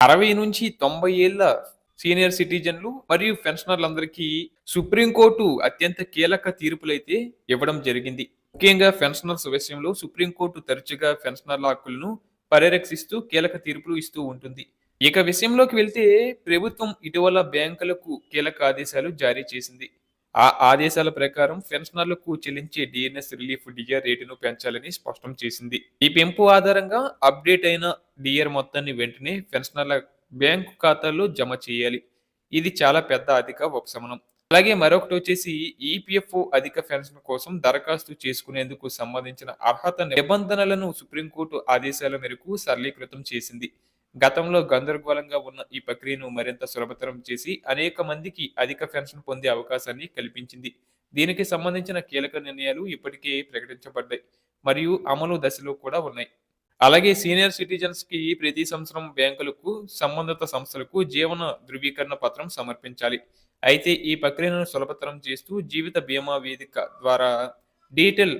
అరవై నుంచి తొంభై ఏళ్ళ సీనియర్ సిటిజన్లు మరియు పెన్షనర్లందరికీ సుప్రీంకోర్టు అత్యంత కీలక తీర్పులైతే ఇవ్వడం జరిగింది. ముఖ్యంగా పెన్షనర్స్ విషయంలో సుప్రీంకోర్టు తరచుగా పెన్షనర్ల హక్కులను పరిరక్షిస్తూ కీలక తీర్పులు ఇస్తూ ఉంటుంది. ఇక విషయంలోకి వెళ్తే ప్రభుత్వం ఇటీవల బ్యాంకులకు కీలక ఆదేశాలు జారీ చేసింది. ఆ ఆదేశాల ప్రకారం పెన్షనర్లకు చెల్లించే డిఎన్ఎస్ రిలీఫ్ డిఆర్ రేటును పెంచాలని స్పష్టం చేసింది. ఈ పెంపు ఆధారంగా అప్డేట్ అయిన డిఆర్ మొత్తాన్ని వెంటనే పెన్షనర్ల బ్యాంకు ఖాతాల్లో జమ చేయాలి. ఇది చాలా పెద్ద అధిక ఉపశమనం. అలాగే మరొకటి వచ్చేసి ఈపీఎఫ్ఓ అధిక పెన్షన్ కోసం దరఖాస్తు చేసుకునేందుకు సంబంధించిన అర్హత నిబంధనలను సుప్రీంకోర్టు ఆదేశాల మేరకు సరళీకృతం చేసింది. గతంలో గందరగోళంగా ఉన్న ఈ ప్రక్రియను మరింత సులభతరం చేసి అనేక మందికి అధిక పెన్షన్ పొందే అవకాశాన్ని కల్పించింది. దీనికి సంబంధించిన కీలక నిర్ణయాలు ఇప్పటికే ప్రకటించబడ్డాయి మరియు అమలు దశలో కూడా ఉన్నాయి. అలాగే సీనియర్ సిటిజన్స్కి ప్రతి సంవత్సరం బ్యాంకులకు సంబంధిత సంస్థలకు జీవన ధృవీకరణ పత్రం సమర్పించాలి. అయితే ఈ ప్రక్రియను సులభతరం చేస్తూ జీవిత బీమా వేదిక ద్వారా డీటెయిల్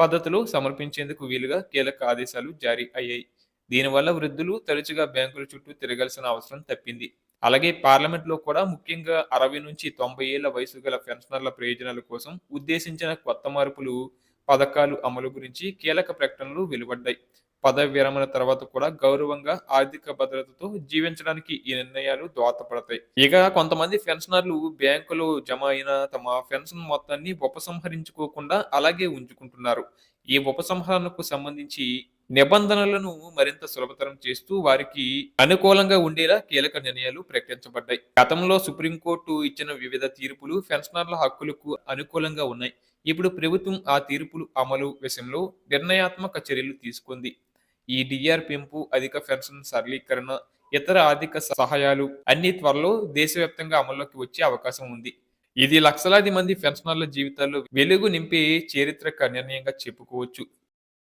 పద్ధతులు సమర్పించేందుకు వీలుగా కీలక ఆదేశాలు జారీ అయ్యాయి. దీనివల్ల వృద్ధులు తరచుగా బ్యాంకుల చుట్టూ తిరగాల్సిన అవసరం తప్పింది. అలాగే పార్లమెంట్లో కూడా ముఖ్యంగా అరవై నుంచి తొంభై ఏళ్ళ వయసు గల పెన్షనర్ల ప్రయోజనాల కోసం ఉద్దేశించిన కొత్త మార్పులు పథకాలు అమలు గురించి కీలక ప్రకటనలు వెలువడ్డాయి. పదవి విరమణ తర్వాత కూడా గౌరవంగా ఆర్థిక భద్రతతో జీవించడానికి ఈ నిర్ణయాలు దోహదపడతాయి. ఇక కొంతమంది పెన్షనర్లు బ్యాంకులో జమ అయిన తమ పెన్షన్ మొత్తాన్ని ఉపసంహరించుకోకుండా అలాగే ఉంచుకుంటున్నారు. ఈ ఉపసంహరణకు సంబంధించి నిబంధనలను మరింత సులభతరం చేస్తూ వారికి అనుకూలంగా ఉండేలా కీలక నిర్ణయాలు ప్రకటించబడ్డాయి. గతంలో సుప్రీంకోర్టు ఇచ్చిన వివిధ తీర్పులు పెన్షనర్ల హక్కులకు అనుకూలంగా ఉన్నాయి. ఇప్పుడు ప్రభుత్వం ఆ తీర్పులు అమలు విషయంలో నిర్ణయాత్మక చర్యలు తీసుకుంది. ఈ డిఆర్ పెంపు అధిక పెన్షన్ సరళీకరణ ఇతర ఆర్థిక సహాయాలు అన్ని త్వరలో దేశవ్యాప్తంగా అమల్లోకి వచ్చే అవకాశం ఉంది. ఇది లక్షలాది మంది పెన్షనర్ల జీవితాల్లో వెలుగు నింపే చారిత్రక నిర్ణయంగా చెప్పుకోవచ్చు.